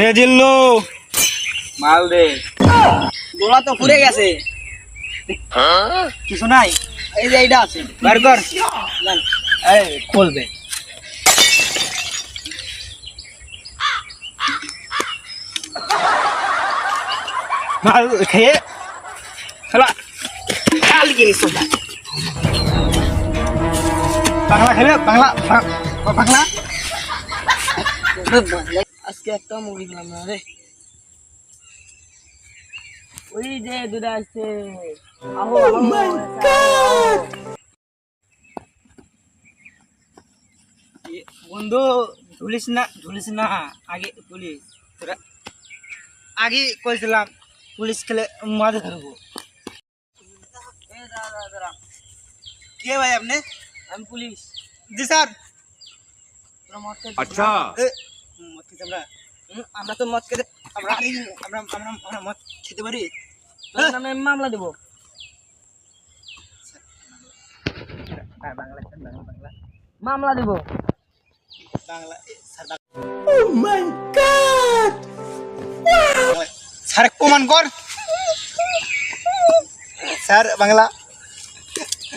হে জিল্লু মাল দে। গোলা গেছে। কিছু নাই। এই যে এইটা আছে। মাল খেয়ে খেলা। খাল গিরিস বাংলা খেলে বাংলা বাংলা। আজকে একটা মুড়ি দিলাম না রে ওই যে দুটা আসছে আহো বন্ধু ঝুলিস না ঝুলিস না আগে পুলিশ তোরা আগে কইছিলাম পুলিশ খেলে মাঝে ধরবো কে ভাই আপনি আমি পুলিশ জি স্যার তোরা মদ খেয়ে अच्छा এ, মদ খেতে আমরা হুম, আমরা তো মদ খেতে আমরা আমরা আমরা আমরা মদ খেতে পারি তোর নামে মামলা দেবো হ্যাঁ, বাংলা বাংলা বাংলা মামলা দেবো বাংলা এ, স্যার বাংলা স্যার প্রমাণ কর স্যার বাংলা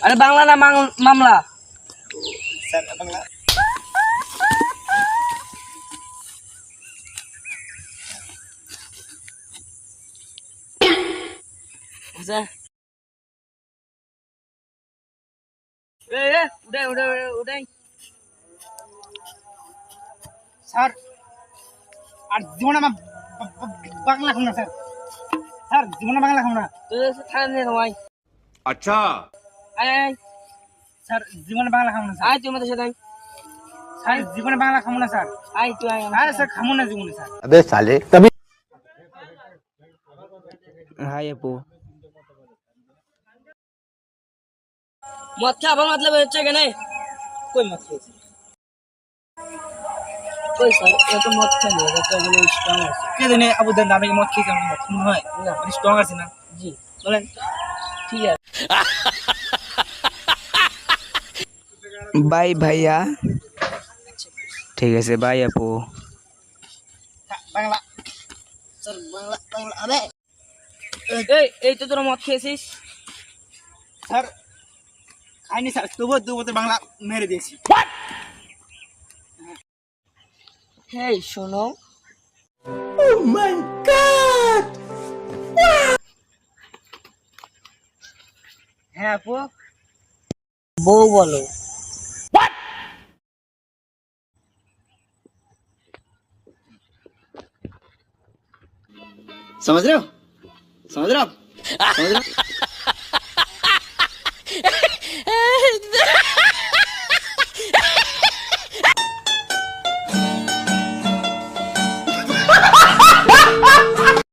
আরে বাংলা না মাং- মামলা স্যার বাংলা যা এ এ উড়াই উড়াই উড়াই স্যার আর জীবনে আমার বাংলা খাম না স্যার। স্যার জীবনে বাংলা খাম না। তো আচ্ছা। স্যার জীবনে বাংলা খাম না আয় তুমি তো সেটাই স্যার জীবনে বাংলা খাম না স্যার। আই তুই আয় আরে স্যার খামো না জীবনে স্যার। আবে সালে হাই আপু। মদ খাবার মতলব হচ্ছে কেনে? কই মত খেয়েছি? কই স্যার এত মদ খেলে এটা বলে স্ট্রং আছে। কে জানে আবু দেন আমি মদ খেয়েছি মদ মনে হয়? না। স্ট্রং আছি না? জি। বলেন। ঠিক আছে। বাই ভাইয়া। ঠিক আছে বাই আপু। বাংলা। স্যার বাংলা বাংলা আরে। এই এই তো তোরা মদ খেয়েছিস? স্যার খাইনি স্যার তবুও দু বছর বাংলা মেরে দিয়েছি হেই শোনো হ্যাঁ আপু বউ বলো समझ रहे हो समझ रहे हो आप समझ रहे हो